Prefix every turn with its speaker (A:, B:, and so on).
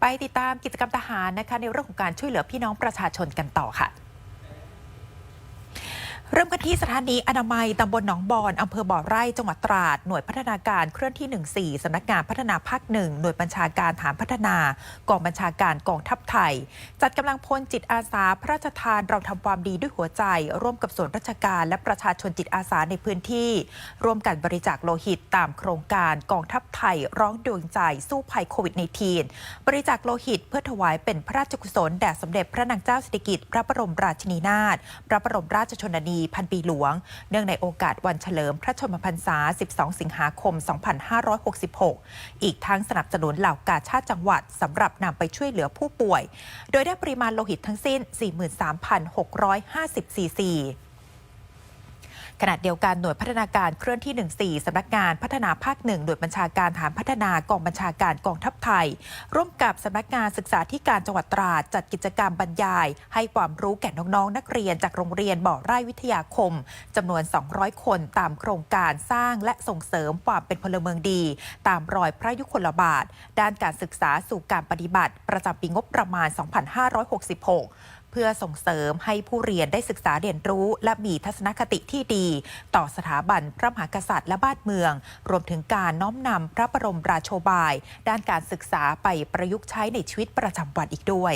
A: ไปติดตามกิจกรรมทหารนะคะในเรื่องของการช่วยเหลือพี่น้องประชาชนกันต่อค่ะ เริ่มกันที่สถานีอนามัยตำบลหนองบอนอำเภอบ่อไร่จังหวัดตราด หน่วยพัฒนาการเคลื่อนที่ 14สำนักงานพัฒนาภาคหนึ่งหน่วยบัญชาการฐานพัฒนา กองบัญชาการกองทัพไทย จัดกำลังพลจิตอาสา พระราชทานเราทำความดีด้วยหัวใจ ร่วมกับส่วนราชการและประชาชนจิตอาสาในพื้นที่ ร่วมกันบริจาคโลหิตตามโครงการกองทัพไทย ร้องดวงใจสู้ภัยโควิด -19 บริจาคโลหิตเพื่อถวายเป็นพระราชกุศลแด่สมเด็จพระนางเจ้าสิริกิติ์พระบรมราชินีนาถพระบรมราชชนนีพันปีหลวง เนื่องในโอกาสวันเฉลิมพระชนมพรรษา 12 สิงหาคม 2566 อีกทั้งสนับสนุนเหล่ากาชาติจังหวัดสำหรับนำไปช่วยเหลือผู้ป่วย โดยได้ปริมาณโลหิตทั้งสิ้น 43,650ซีซี ขณะเดียวกันหน่วยพัฒนาการเคลื่อนที่ 14 สำนักงานพัฒนาภาคหนึ่งหน่วยบัญชาการฐานพัฒนากองบัญชาการกองทัพไทย ร่วมกับสำนักงานศึกษาธิการจังหวัดตราดจัดกิจกรรมบรรยาย ให้ความรู้แก่น้องๆ นักเรียนจากโรงเรียนบ่อไร่วิทยาคมจำนวน 200 คนตามโครงการสร้างและส่งเสริมความเป็นพลเมืองดี ตามรอยพระยุคลบาท ด้านการศึกษาสู่การปฏิบัติ ประจำปีงบประมาณ 2566 เพื่อส่งเสริมให้ผู้เรียนได้ศึกษาเรียนรู้ และมีทัศนคติที่ดี ต่อสถาบันพระมหากษัตริย์และบ้านเมือง รวมถึงการน้อมนำพระบรมราโชบาย ด้านการศึกษาไปประยุกต์ใช้ในชีวิตประจำวันอีกด้วย